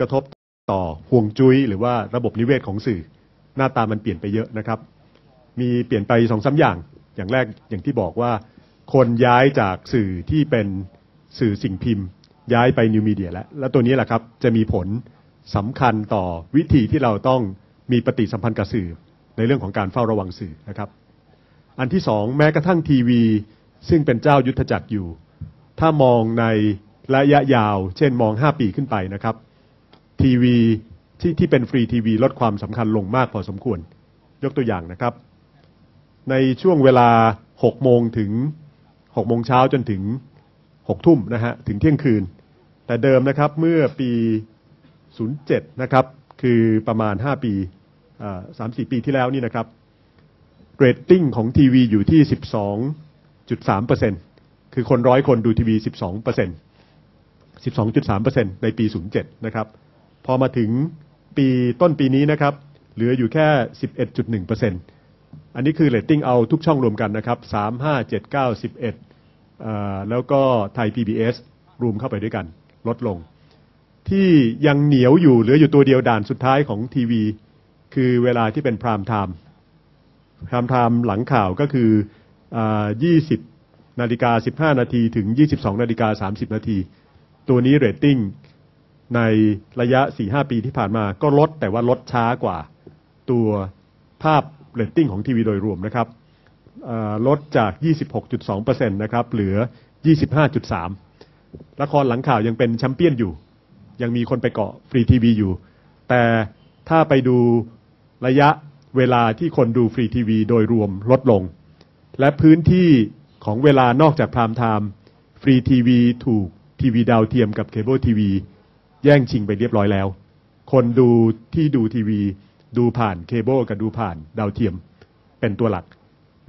กระทบต่อห่วงจุ้ยหรือว่าระบบนิเวศของสื่อ หน้าตามันเปลี่ยนไปเยอะนะครับ มีเปลี่ยนไปสองสาอย่าง อย่างแรกอย่างที่บอกว่า คนย้ายจากสื่อที่เป็นสื่อสิ่งพิมพ์ ย้ายไปนิวมีเดียแล้ว แล้วตัวนี้แหละครับจะมีผลสำคัญต่อวิธีที่เราต้องมีปฏิสัมพันธ์กับสื่อ ในเรื่องของการเฝ้าระวังสื่อนะครับ อันที่สองแม้กระทั่งทีวี ซึ่งเป็นเจ้ายุทธจักรอยู่ ถ้ามองในระยะยาว เช่นมอง 5 ปีขึ้นไปนะครับ ทีวีที่ที่เป็นฟรีทีวีลดความสำคัญลงมากพอสมควร ยกตัวอย่างนะครับ ในช่วงเวลา 6 โมงถึง 6 โมงเช้าจนถึง 6 ทุ่มนะฮะถึงเที่ยงคืน แต่เดิมนะครับเมื่อปี 07 นะครับ คือประมาณ 5 ปีสามสี่ปีที่แล้วนี่นะครับเรตติ้งของทีวีอยู่ที่ 12.3%คือคนร้อยคนดูทีวี 12% 12.3%ในปี 07 นะครับ พอมาถึงปีต้นปีนี้นะครับ เหลืออยู่แค่ 11.1%อันนี้คือเรตติ้งเอาทุกช่องรวมกันนะครับ 3 5 7 9 11 แล้วก็ไทย PBS รวมเข้าไปด้วยกัน ลดลง ที่ยังเหนียวอยู่เหลืออยู่ตัวเดียวด่านสุดท้ายของทีวี คือเวลาที่เป็นพรามไทม์พรามไทม์หลังข่าวก็คือ20นาฬิกา15 นาทีถึง 22นาฬิกา30 นาที ตัวนี้เรตติ้ง ในระยะ 4-5 ปีที่ผ่านมาก็ลดแต่ว่าลดช้ากว่า ตัวภาพเรตติ้งของทีวีโดยรวมนะครับลดจาก 26.2%นะครับเหลือ 25.3 ละครหลังข่าวยังเป็นแชมเปี้ยนอยู่ ยังมีคนไปเกาะฟรีทีวีอยู่ แต่ถ้าไปดูระยะเวลาที่คนดูฟรีทีวีโดยรวมลดลง และพื้นที่ของเวลานอกจากพรามไทม์ฟรีทีวีถูกทีวีดาวเทียมกับเคเบิลทีวี แย่งชิงไปเรียบร้อยแล้ว คนดูที่ดูทีวี ดูผ่านเคเบิลกับดูผ่านดาวเทียม เป็นตัวหลัก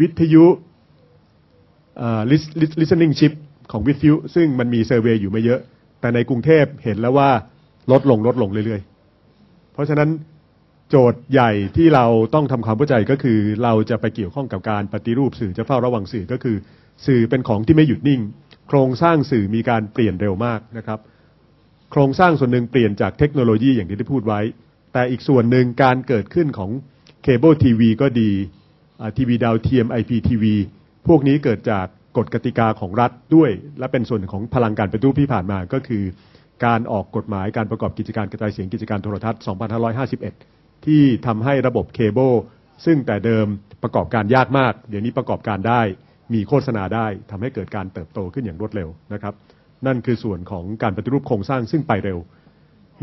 วิทยุ listening chip ของวิทยุ ซึ่งมันมีเซอร์เวยอยู่ไม่เยอะ แต่ในกรุงเทพเห็นแล้วว่าลดลงลดลงเรื่อยๆ เพราะฉะนั้นโจทย์ใหญ่ที่เราต้องทำความเข้าใจก็คือ เราจะไปเกี่ยวข้องกับการปฏิรูปสื่อจะเฝ้าระวังสื่อก็คือ สื่อเป็นของที่ไม่หยุดนิ่ง โครงสร้างสื่อมีการเปลี่ยนเร็วมากนะครับ โครงสร้างส่วนหนึ่งเปลี่ยนจากเทคโนโลยีอย่างที่ได้พูดไว้ แต่อีกส่วนหนึ่งการเกิดขึ้นของเคเบิลทีวีก็ดีทีวีดาวเทียม IPTV พวกนี้เกิดจากกฎกติกาของรัฐด้วย และเป็นส่วนของพลังการปฏิรูปที่ผ่านมาก็คือ การออกกฎหมายการประกอบกิจการกระจายเสียงกิจการโทรทัศน์ 2551 ที่ทำให้ระบบเคเบิลซึ่งแต่เดิมประกอบการยากมาก เดี๋ยวนี้ประกอบการได้ มีโฆษณาได้ทำให้เกิดการเติบโตขึ้นอย่างรวดเร็วนะครับ นั่นคือส่วนของการปฏิรูปโครงสร้างซึ่งไปเร็ว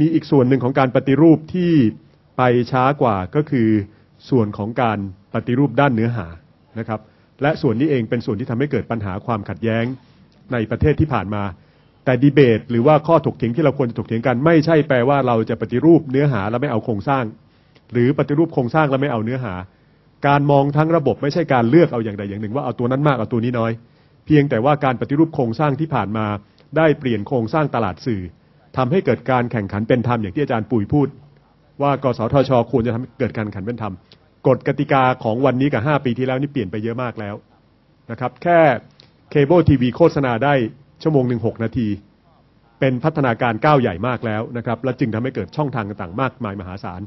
มีอีกส่วนหนึ่งของการปฏิรูปที่ไปช้ากว่าก็คือส่วนของการปฏิรูปด้านเนื้อหานะครับ และส่วนนี้เองเป็นส่วนที่ทำให้เกิดปัญหาความขัดแย้งในประเทศที่ผ่านมา แต่ดีเบต หรือว่าข้อถกเถียงที่เราควรจะถกเถียงกัน ไม่ใช่แปลว่าเราจะปฏิรูปเนื้อหาแล้วไม่เอาโครงสร้าง หรือปฏิรูปโครงสร้างแล้วไม่เอาเนื้อหา การมองทั้งระบบไม่ใช่การเลือกเอาอย่างใดอย่างหนึ่ง ว่าเอาตัวนั้นมากเอาตัวนี้น้อย เพียงแต่ว่าการปฏิรูปโครงสร้างที่ผ่านมา ได้เปลี่ยนโครงสร้างตลาดสื่อทำให้เกิดการแข่งขันเป็นธรรมอย่างที่อาจารย์ปุ๋ยพูด ว่ากสทช ควรจะทำให้เกิดการแข่งขันเป็นธรรมกฎกติกาของวันนี้กับ 5 ปีที่แล้วนี่เปลี่ยนไปเยอะมากแล้วนะครับแค่เคเบิลทีวีโฆษณาได้ชั่วโมงหนึ่งหนาที เป็นพัฒนาการก้าวใหญ่มากแล้วนะครับและจึงทำให้เกิดช่องทางต่างๆ มากมายมหาศาล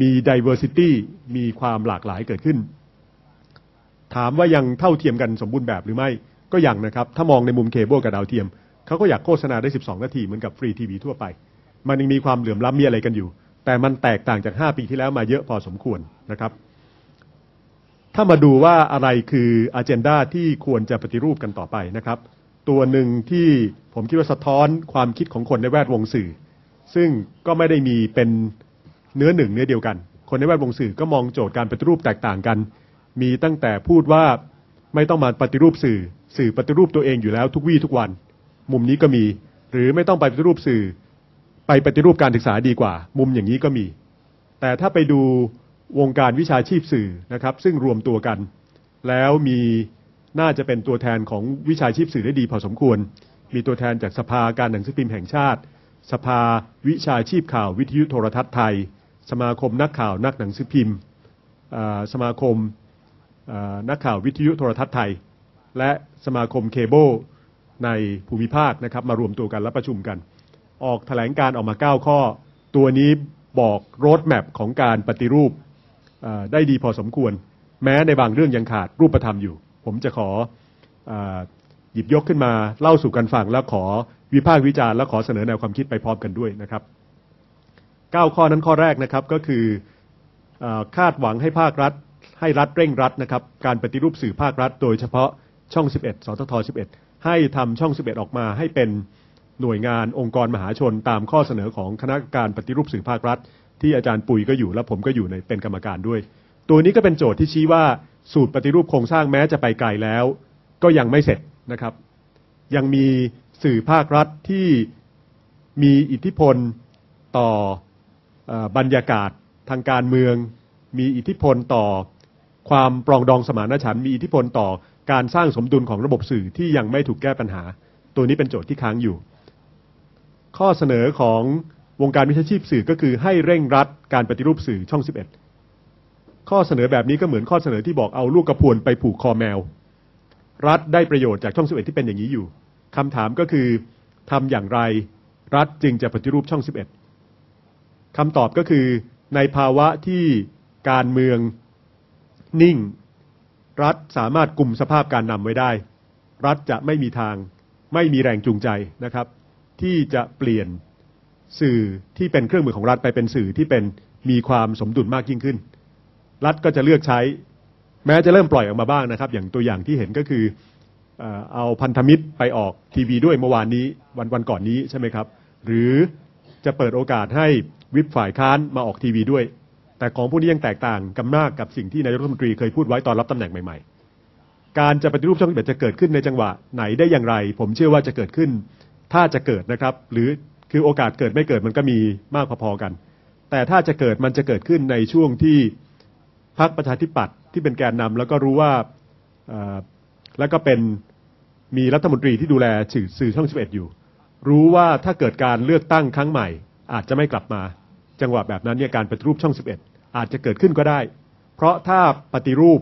มี diversity มีความหลากหลายเกิดขึ้น ถามว่ายังเท่าเทียมกันสมบูรณ์แบบหรือไม่ก็ยังนะครับ ถ้ามองในมุมเคเบิลกับดาวเทียม เขาก็อยากโฆษณาได้ 12 นาทีเหมือนกับฟรีทีวีทั่วไป มันยังมีความเหลื่อมล้ำมีอะไรกันอยู่ แต่มันแตกต่างจาก 5 ปีที่แล้วมาเยอะพอสมควรนะครับ ถ้ามาดูว่าอะไรคืออ g e n d a ที่ควรจะปฏิรูปกันต่อไปนะครับ ตัวหนึ่งที่ผมคิดว่าสะท้อนความคิดของคนในแวดวงสื่อ ซึ่งก็ไม่ได้มีเป็นเนื้อหนึ่งเนื้อเดียวกัน คนในแวดวงสื่อก็มองโจทย์การปฏิรูปแตกต่างกัน มีตั้งแต่พูดว่าไม่ต้องมาปฏิรูปสื่อ สื่อปฏิรูปตัวเองอยู่แล้วทุกวี่ทุกวัน มุมนี้ก็มี หรือไม่ต้องไปปฏิรูปสื่อ ไปปฏิรูปการศึกษาดีกว่า มุมอย่างนี้ก็มี แต่ถ้าไปดูวงการวิชาชีพสื่อนะครับ ซึ่งรวมตัวกัน แล้วมีน่าจะเป็นตัวแทนของวิชาชีพสื่อได้ดีพอสมควร มีตัวแทนจากสภาการหนังสือพิมพ์แห่งชาติ สภาวิชาชีพข่าววิทยุโทรทัศน์ไทย สมาคมนักข่าวนักหนังสือพิมพ์สมาคมนักข่าววิทยุโทรทัศน์ไทย และสมาคมเคเบิล ในภูมิภาคนะครับมารวมตัวกันและประชุมกัน ออกแถลงการออกมา 9 ข้อ ตัวนี้บอกโรดแมพของการปฏิรูปได้ดีพอสมควร แม้ในบางเรื่องยังขาดรูปธรรมอยู่ ผมจะขออหยิบยกขึ้นมาเล่าสู่กันฟัง แล้วขอวิพากษ์วิจารณ์และขอเสนอแนวความคิดไปพร้อมกันด้วยนะครับ 9 ข้อนั้นข้อแรกนะครับก็คือเออคาดหวังให้ภาครัฐ ให้รัฐเร่งรัดนะครับการปฏิรูปสื่อภาครัฐ โดยเฉพาะช่อง 11 สทท 11 ให้ทำช่อง 11 ออกมาให้เป็นหน่วยงานองค์กรมหาชนตามข้อเสนอของคณะกรรมการปฏิรูปสื่อภาครัฐ ที่อาจารย์ปุ๋ยก็อยู่และผมก็อยู่ในเป็นกรรมการด้วย ตัวนี้ก็เป็นโจทย์ที่ชี้ว่าสูตรปฏิรูปโครงสร้างแม้จะไปไกลแล้ว ก็ยังไม่เสร็จนะครับ ยังมีสื่อภาครัฐที่มีอิทธิพลต่อเออบรรยากาศทางการเมือง มีอิทธิพลต่อความปรองดองสมานฉันท์มีอิทธิพลต่อ การสร้างสมดุลของระบบสื่อที่ยังไม่ถูกแก้ปัญหา ตัวนี้เป็นโจทย์ที่ค้างอยู่ ข้อเสนอของวงการวิชาชีพสื่อก็คือให้เร่งรัดการปฏิรูปสื่อช่อง 11 ข้อเสนอแบบนี้ก็เหมือนข้อเสนอที่บอกเอาลูกกระพวนไปผูกคอแมว รัฐได้ประโยชน์จากช่อง 11 ที่เป็นอย่างนี้อยู่คำถามก็คือทำอย่างไรรัฐจึงจะปฏิรูปช่อง 11 คำตอบก็คือในภาวะที่การเมืองนิ่ง รัฐสามารถกลุ่มสภาพการนำไว้ได้ รัฐจะไม่มีทาง ไม่มีแรงจูงใจนะครับ ที่จะเปลี่ยนสื่อที่เป็นเครื่องมือของรัฐไปเป็นสื่อที่เป็นมีความสมดุลมากยิ่งขึ้น รัฐก็จะเลือกใช้ แม้จะเริ่มปล่อยออกมาบ้างนะครับ อย่างตัวอย่างที่เห็นก็คือเอ่อเอาพันธมิตรไปออกทีวีด้วยเมื่อวานนี้วันวันก่อนนี้ใช่ไหมครับ หรือจะเปิดโอกาสให้วิปฝ่ายค้านมาออกทีวีด้วย แต่ของพวกนี้ยังแตกต่างกันมากกับสิ่งที่นายกรัฐมนตรีเคยพูดไว้ตอนรับตำแหน่งใหม่ ๆ การจะปฏิรูปช่องเบ็ดจะเกิดขึ้นในจังหวะไหนได้อย่างไร ผมเชื่อว่าจะเกิดขึ้น ถ้าจะเกิดนะครับ หรือคือโอกาสเกิดไม่เกิดมันก็มีมากพอๆกัน แต่ถ้าจะเกิดมันจะเกิดขึ้นในช่วงที่พรรคประชาธิปัตย์ที่เป็นแกนนำแล้วก็รู้ว่าแล้วก็เป็นมีรัฐมนตรีที่ดูแลสื่อสื่อช่อง 11 อยู่ รู้ว่าถ้าเกิดการเลือกตั้งครั้งใหม่ อาจจะไม่กลับมา จังหวะแบบนั้นเนี่ยการปฏิรูปช่อง 11 อาจจะเกิดขึ้นก็ได้ เพราะถ้าปฏิรูป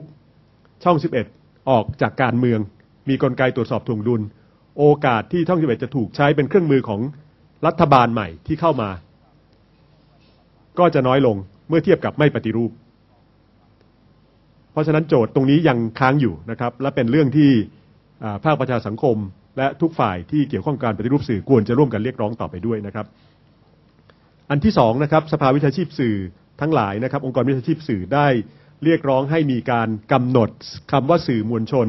ช่อง 11 ออกจากการเมือง มีกลไกตรวจสอบถ่วงดุล โอกาสที่ช่อง 11 จะถูกใช้เป็นเครื่องมือของรัฐบาลใหม่ที่เข้ามา ก็จะน้อยลงเมื่อเทียบกับไม่ปฏิรูป เพราะฉะนั้นโจทย์ตรงนี้ยังค้างอยู่นะครับ และเป็นเรื่องที่ภาคประชาสังคม และทุกฝ่ายที่เกี่ยวข้องกับการปฏิรูปสื่อควรจะร่วมกันเรียกร้องต่อไปด้วยนะครับ อันที่สองนะครับสภาวิชาชีพสื่อ ทั้งหลายนะครับ องค์กรวิชาชีพสื่อได้เรียกร้องให้มีการกำหนดคำว่าสื่อมวลชน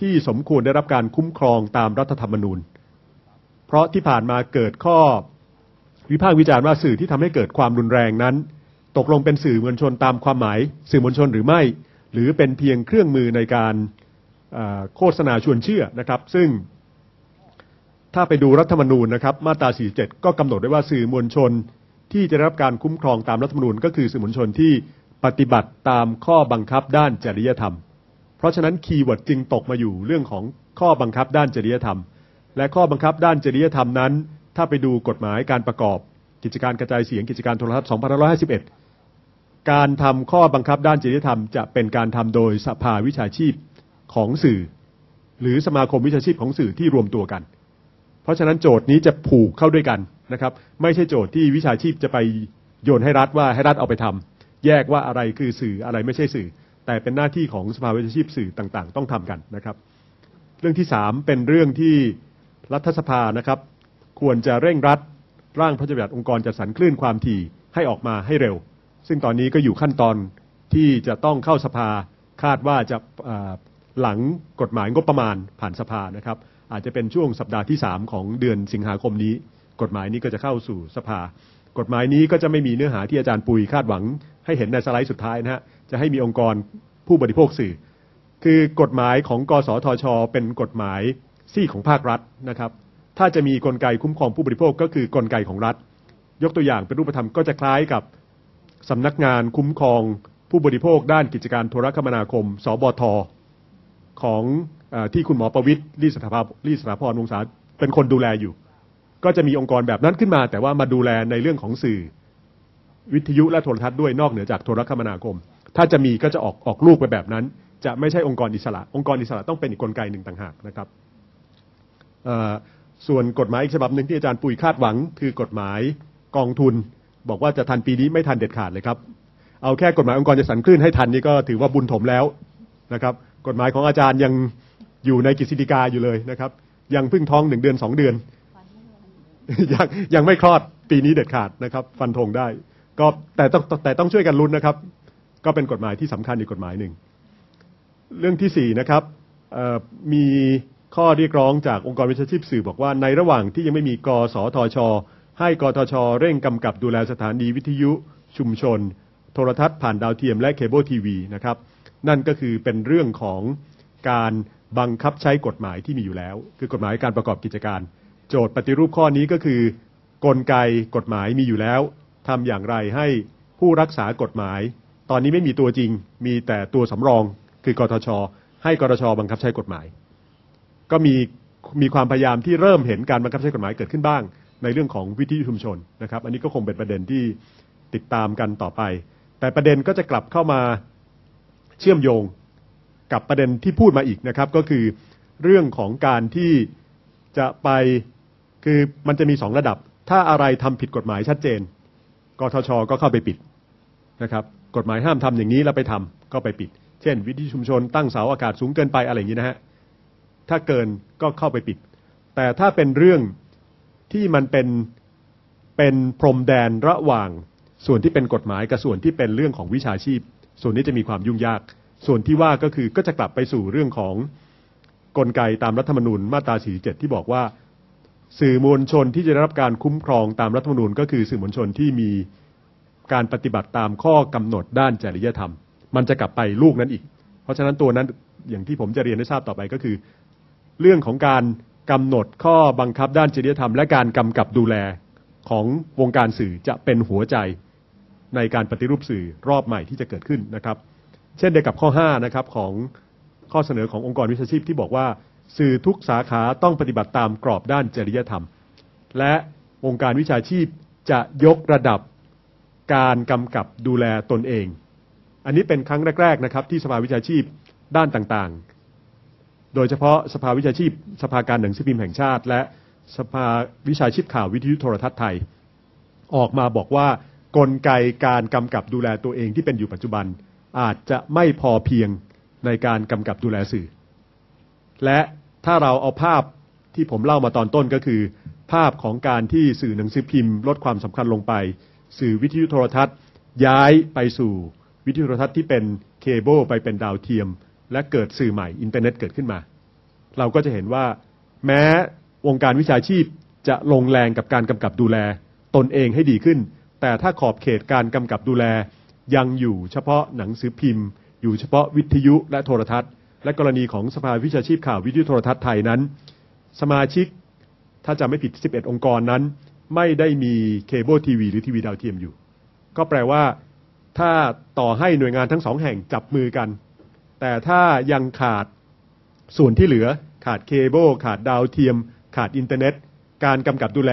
ที่สมควรได้รับการคุ้มครองตามรัฐธรรมนูญ เพราะที่ผ่านมาเกิดข้อวิพากษ์วิจารณ์ว่าสื่อที่ทำให้เกิดความรุนแรงนั้น ตกลงเป็นสื่อมวลชนตามความหมาย สื่อมวลชนหรือไม่ หรือเป็นเพียงเครื่องมือในการโฆษณาชวนเชื่อนะครับ ซึ่ง ถ้าไปดูรัฐธรรมนูญนะครับ มาตรา 47 ก็กำหนดไว้ว่าสื่อมวลชน ที่จะรับการคุ้มครองตามรัฐธรรมนูญก็คือสื่อมวลชนที่ปฏิบัติตามข้อบังคับด้านจริยธรรม เพราะฉะนั้นคีย์เวิร์ดจึงตกมาอยู่เรื่องของข้อบังคับด้านจริยธรรม และข้อบังคับด้านจริยธรรมนั้น ถ้าไปดูกฎหมายการประกอบ กิจการกระจายเสียงกิจการโทรทัศน์2551 การทำข้อบังคับด้านจริยธรรม จะเป็นการทำโดยสภาวิชาชีพของสื่อ หรือสมาคมวิชาชีพของสื่อที่รวมตัวกัน เพราะฉะนั้นโจทย์นี้จะผูกเข้าด้วยกันนะครับ ไม่ใช่โจทย์ที่วิชาชีพจะไปโยนให้รัฐว่าให้รัฐเอาไปทำแยกว่าอะไรคือสื่ออะไรไม่ใช่สื่อ แต่เป็นหน้าที่ของสภาวิชาชีพสื่อต่างๆ ต้องทำกันนะครับ เรื่องที่สามเป็นเรื่องที่รัฐสภานะครับ ควรจะเร่งรัดร่างพระราชบัญญัติองค์กรจัดสรรคลื่นความถี่ให้ออกมาให้เร็ว ซึ่งตอนนี้ก็อยู่ขั้นตอนที่จะต้องเข้าสภาคาดว่าจะหลังกฎหมายงบประมาณผ่านสภานะครับ อาจจะเป็นช่วงสัปดาห์ที่ 3 ของเดือนสิงหาคมนี้ กฎหมายนี้ก็จะเข้าสู่สภา กฎหมายนี้ก็จะไม่มีเนื้อหาที่อาจารย์ปุยคาดหวัง ให้เห็นในสไลด์สุดท้ายนะฮะจะให้มีองค์กรผู้บริโภคสื่อ คือกฎหมายของกสทช เป็นกฎหมายซี่ของภาครัฐนะครับ ถ้าจะมีกลไกคุ้มครองผู้บริโภคก็คือกลไกของรัฐ ยกตัวอย่างเป็นรูปธรรมก็จะคล้ายกับสำนักงานคุ้มครองผู้บริโภคด้านกิจการโทรคมนาคม สบทของ ที่คุณหมอประวิตรลีสถาภาลีสถาพรวงศาเป็นคนดูแลอยู่ ก็จะมีองค์กรแบบนั้นขึ้นมา แต่ว่ามาดูแลในเรื่องของสื่อ วิทยุและโทรทัศน์ด้วยนอกเหนือจากโทรคมนาคม ถ้าจะมีก็จะออกออกลูกไปแบบนั้น จะไม่ใช่องค์กรอิสระ องค์กรอิสระต้องเป็นอีกกลไกหนึ่งต่างหากนะครับส่วนกฎหมายอีกฉบับหนึ่งที่อาจารย์ปุ๋ยคาดหวัง คือกฎหมายกองทุน บอกว่าจะทันปีนี้ไม่ทันเด็ดขาดเลยครับ เอาแค่กฎหมายองค์กรจัดสรรคลื่นให้ทันนี่ก็ถือว่าบุญถมแล้วนะครับ กฎหมายของอาจารย์ยัง อยู่ในกฤษฎีกาอยู่เลยนะครับ ยังเพิ่งท้องหนึ่งเดือนสองเดือน ยังยังไม่คลอดปีนี้เด็ดขาดนะครับ ฟันธงได้ ก็แต่ต้องแต่ต้องช่วยกันลุ้นนะครับ ก็เป็นกฎหมายที่สำคัญอีกกฎหมายหนึ่ง เรื่องที่สี่นะครับมีข้อเรียกร้องจากองค์กรวิชาชีพสื่อบอกว่าในระหว่างที่ยังไม่มีกสทช ให้กทช เร่งกำกับดูแลสถานีวิทยุ ชุมชน โทรทัศน์ผ่านดาวเทียมและเคเบิลทีวีนะครับ นั่นก็คือเป็นเรื่องของการ บังคับใช้กฎหมายที่มีอยู่แล้ว คือกฎหมายการประกอบกิจการ โจทย์ปฏิรูปข้อนี้ก็คือ กลไกกฎหมายมีอยู่แล้วทำอย่างไรให้ผู้รักษากฎหมาย ตอนนี้ไม่มีตัวจริง มีแต่ตัวสำรอง คือกทช ให้กทช บังคับใช้กฎหมาย ก็มีมีความพยายามที่เริ่มเห็นการบังคับใช้กฎหมายเกิดขึ้นบ้าง ในเรื่องของวิทยุชุมชนนะครับ อันนี้ก็คงเป็นประเด็นที่ติดตามกันต่อไป แต่ประเด็นก็จะกลับเข้ามาเชื่อมโยง กับประเด็นที่พูดมาอีกนะครับ ก็คือเรื่องของการที่จะไปคือมันจะมีสองระดับ ถ้าอะไรทำผิดกฎหมายชัดเจนกทชก็เข้าไปปิดนะครับกฎหมายห้ามทำอย่างนี้แล้วไปทำก็ไปปิด เช่น วิทยุชุมชนตั้งเสาอากาศสูงเกินไปอะไรอย่างนี้นะฮะถ้าเกินก็เข้าไปปิด แต่ถ้าเป็นเรื่องที่มันเป็นเป็นพรมแดนระหว่างส่วนที่เป็นกฎหมายกับส่วนที่เป็นเรื่องของวิชาชีพ ส่วนนี้จะมีความยุ่งยาก ส่วนที่ว่าก็คือก็จะกลับไปสู่เรื่องของกลไกตามรัฐธรรมนูญมาตรา47ที่บอกว่า สื่อมวลชนที่จะได้รับการคุ้มครองตามรัฐธรรมนูญ ก็คือสื่อมวลชนที่มีการปฏิบัติตามข้อกำหนดด้านจริยธรรม มันจะกลับไปลูกนั้นอีก เพราะฉะนั้นตัวนั้นอย่างที่ผมจะเรียนให้ทราบต่อไปก็คือ เรื่องของการกำหนดข้อบังคับด้านจริยธรรม และการกำกับดูแลของวงการสื่อจะเป็นหัวใจในการปฏิรูปสื่อรอบใหม่ที่จะเกิดขึ้นนะครับ เช่นเดียวกับข้อ5นะครับของข้อเสนอขององค์กรวิชาชีพที่บอกว่าสื่อทุกสาขาต้องปฏิบัติตามกรอบด้านจริยธรรม และองค์การวิชาชีพจะยกระดับการกำกับดูแลตนเอง อันนี้เป็นครั้งแรก ๆนะครับ ที่สภาวิชาชีพด้านต่างๆ โดยเฉพาะสภาวิชาชีพ สภาการหนังสือพิมพ์แห่งชาติ และสภาวิชาชีพข่าววิทยุโทรทัศน์ไทย ออกมาบอกว่ากลไกการกำกับดูแลตัวเองที่เป็นอยู่ปัจจุบัน อาจจะไม่พอเพียงในการกำกับดูแลสื่อ และถ้าเราเอาภาพที่ผมเล่ามาตอนต้นก็คือ ภาพของการที่สื่อหนังสือพิมพ์ ลดความสำคัญลงไป สื่อวิทยุโทรทัศน์ ย้ายไปสู่วิทยุโทรทัศน์ที่เป็นเคเบิลไปเป็นดาวเทียม และเกิดสื่อใหม่อินเทอร์เน็ตเกิดขึ้นมา เราก็จะเห็นว่า แม้วงการวิชาชีพจะลงแรงกับการกำกับดูแล ตนเองให้ดีขึ้น แต่ถ้าขอบเขตการกำกับดูแล ยังอยู่เฉพาะหนังสือพิมพ์ อยู่เฉพาะวิทยุและโทรทัศน์ และกรณีของสภาวิชาชีพข่าววิทยุโทรทัศน์ไทยนั้น สมาชิกถ้าจะไม่ผิด 11 องค์กรนั้น ไม่ได้มีเคเบิลทีวีหรือทีวีดาวเทียมอยู่ ก็แปลว่า ถ้าต่อให้หน่วยงานทั้งสองแห่งจับมือกัน แต่ถ้ายังขาดส่วนที่เหลือขาดเคเบิลขาดดาวเทียม ขาดอินเทอร์เน็ต การกำกับดูแล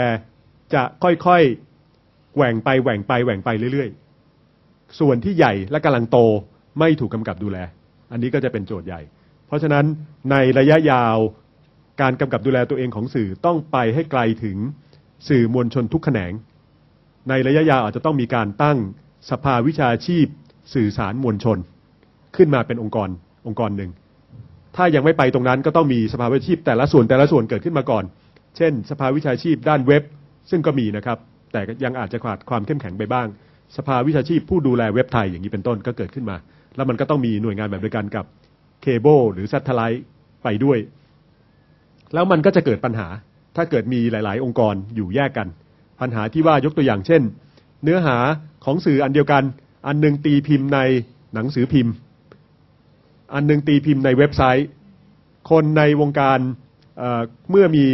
จะค่อยๆแหว่งไปแหว่งไปแหว่งไปเรื่อยๆ ส่วนที่ใหญ่และกำลังโตไม่ถูกกำกับดูแล อันนี้ก็จะเป็นโจทย์ใหญ่ เพราะฉะนั้นในระยะยาวการกำกับดูแลตัวเองของสื่อต้องไปให้ไกลถึงสื่อมวลชนทุกแขนง ในระยะยาวอาจจะต้องมีการตั้งสภาวิชาชีพ สื่อสารมวลชน ขึ้นมาเป็นองค์กรองค์กรหนึ่ง ถ้ายังไม่ไปตรงนั้นก็ต้องมีสภาวิชาชีพ แต่ละส่วนแต่ละส่วนเกิดขึ้นมาก่อน เช่น สภาวิชาชีพด้านเว็บ ซึ่งก็มีนะครับ แต่ยังอาจจะขาดความเข้มแข็งไปบ้าง สภาวิชาชีพผู้ดูแลเว็บไทยอย่างนี้เป็นต้นก็เกิดขึ้นมา แล้วมันก็ต้องมีหน่วยงานแบบเดียวกันกับเคเบิลหรือซัตเทไลท์ไปด้วย แล้วมันก็จะเกิดปัญหา ถ้าเกิดมีหลาย ๆ องค์กรอยู่แยกกัน ปัญหาที่ว่ายกตัวอย่างเช่น เนื้อหาของสื่ออันเดียวกัน อันหนึงตีพิมพ์ในหนังสือพิมพ์ อันหนึงตีพิมพ์ในเว็บไซต์ คนในวงการเเมื่อมี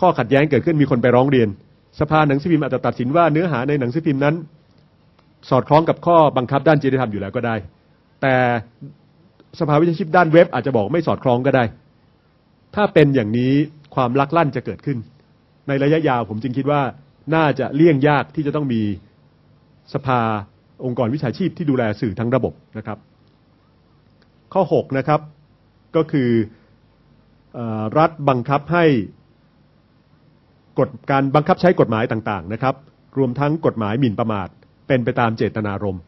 ข้อขัดแย้งเกิดขึ้นมีคนไปร้องเรียน สภาหนังสือพิมพ์อาจจะตัดสินว่าเนื้อหาในหนังสือพิมพ์นั้น สอดคล้องกับข้อบังคับด้านจริยธรรมอยู่แล้วก็ได้ แต่สภาวิชาชีพด้านเว็บอาจจะบอกไม่สอดคล้องก็ได้ ถ้าเป็นอย่างนี้ความลักลั่นจะเกิดขึ้น ในระยะยาวผมจึงคิดว่าน่าจะเลี่ยงยากที่จะต้องมีสภาองค์กรวิชาชีพที่ดูแลสื่อทั้งระบบนะครับ ข้อ 6 นะครับ ก็คืออรัฐบังคับให้กฎการบังคับใช้กฎหมายต่างๆนะครับ รวมทั้งกฎหมายหมิ่นประมาท เป็นไปตามเจตนารมณ์